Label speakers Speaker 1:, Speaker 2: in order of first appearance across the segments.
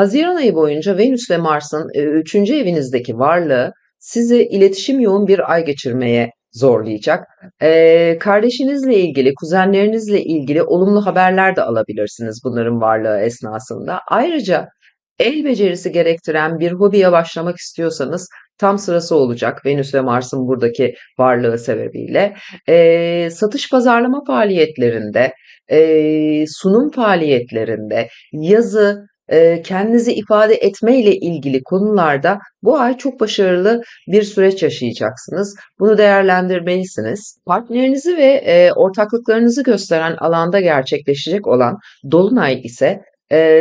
Speaker 1: Haziran ayı boyunca Venüs ve Mars'ın e, üçüncü evinizdeki varlığı sizi iletişim yoğun bir ay geçirmeye zorlayacak. Ee, kardeşinizle ilgili, kuzenlerinizle ilgili olumlu haberler de alabilirsiniz bunların varlığı esnasında. Ayrıca el becerisi gerektiren bir hobiye başlamak istiyorsanız tam sırası olacak Venüs ve Mars'ın buradaki varlığı sebebiyle. Ee, satış pazarlama faaliyetlerinde, e, sunum faaliyetlerinde, yazı, kendinizi ifade etmeyle ilgili konularda bu ay çok başarılı bir süreç yaşayacaksınız. Bunu değerlendirmelisiniz. Partnerinizi ve ortaklıklarınızı gösteren alanda gerçekleşecek olan Dolunay ise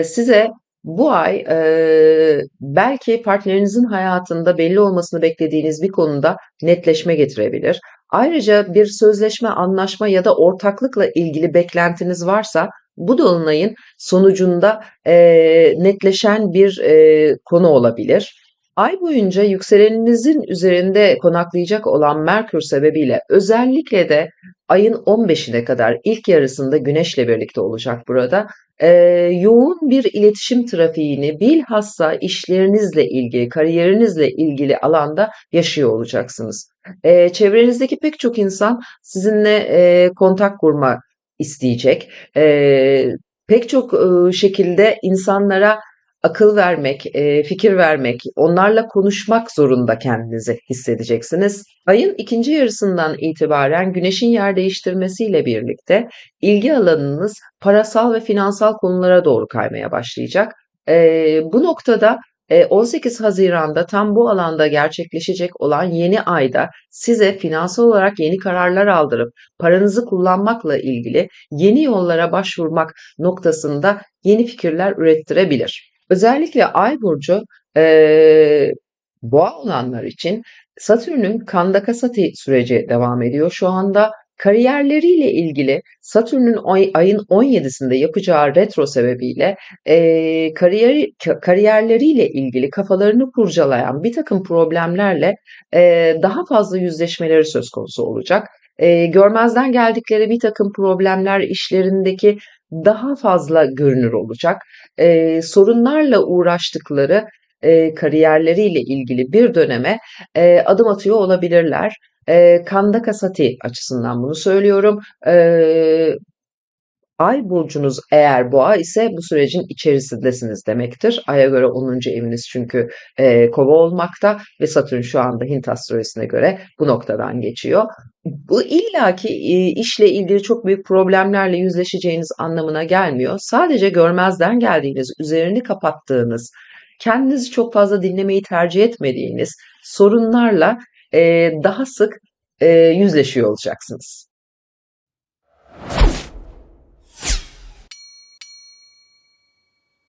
Speaker 1: size bu ay e, belki partnerinizin hayatında belli olmasını beklediğiniz bir konuda netleşme getirebilir. Ayrıca bir sözleşme, anlaşma ya da ortaklıkla ilgili beklentiniz varsa bu dolunayın sonucunda e, netleşen bir e, konu olabilir. Ay boyunca yükseleninizin üzerinde konaklayacak olan Merkür sebebiyle özellikle de ayın 15'ine kadar ilk yarısında Güneş'le birlikte olacak burada. E, yoğun bir iletişim trafiğini bilhassa işlerinizle ilgili, kariyerinizle ilgili alanda yaşıyor olacaksınız. E, çevrenizdeki pek çok insan sizinle e, kontak kurma isteyecek. E, pek çok e, şekilde insanlara akıl vermek, e, fikir vermek, onlarla konuşmak zorunda kendinizi hissedeceksiniz. Ayın ikinci yarısından itibaren Güneş'in yer değiştirmesiyle birlikte ilgi alanınız parasal ve finansal konulara doğru kaymaya başlayacak. E, bu noktada 18 Haziran'da tam bu alanda gerçekleşecek olan yeni ayda size finansal olarak yeni kararlar aldırıp paranızı kullanmakla ilgili yeni yollara başvurmak noktasında yeni fikirler ürettirebilir. Özellikle Ay burcu eee, boğa olanlar için Satürn'ün Kandakasati süreci devam ediyor. Şu anda kariyerleriyle ilgili Satürn'ün ay- ayın 17'sinde yapacağı retro sebebiyle eee kariyer, kariyerleriyle ilgili kafalarını kurcalayan bir takım problemlerle eee, daha fazla yüzleşmeleri söz konusu olacak. Eee, görmezden geldikleri bir takım problemler işlerindeki daha fazla görünür olacak. Eee, sorunlarla uğraştıkları eee, kariyerleriyle ilgili bir döneme eee, adım atıyor olabilirler. Eee, Kanda Kasati açısından bunu söylüyorum. Eee, Ay burcunuz eğer boğa ise bu sürecin içerisindesiniz demektir. Ay'a göre 10. eviniz çünkü eee, kova olmakta ve Satürn şu anda Hint astrolojisine göre bu noktadan geçiyor. Bu illaki e, işle ilgili çok büyük problemlerle yüzleşeceğiniz anlamına gelmiyor. Sadece görmezden geldiğiniz, üzerini kapattığınız, kendinizi çok fazla dinlemeyi tercih etmediğiniz sorunlarla daha sık yüzleşiyor olacaksınız.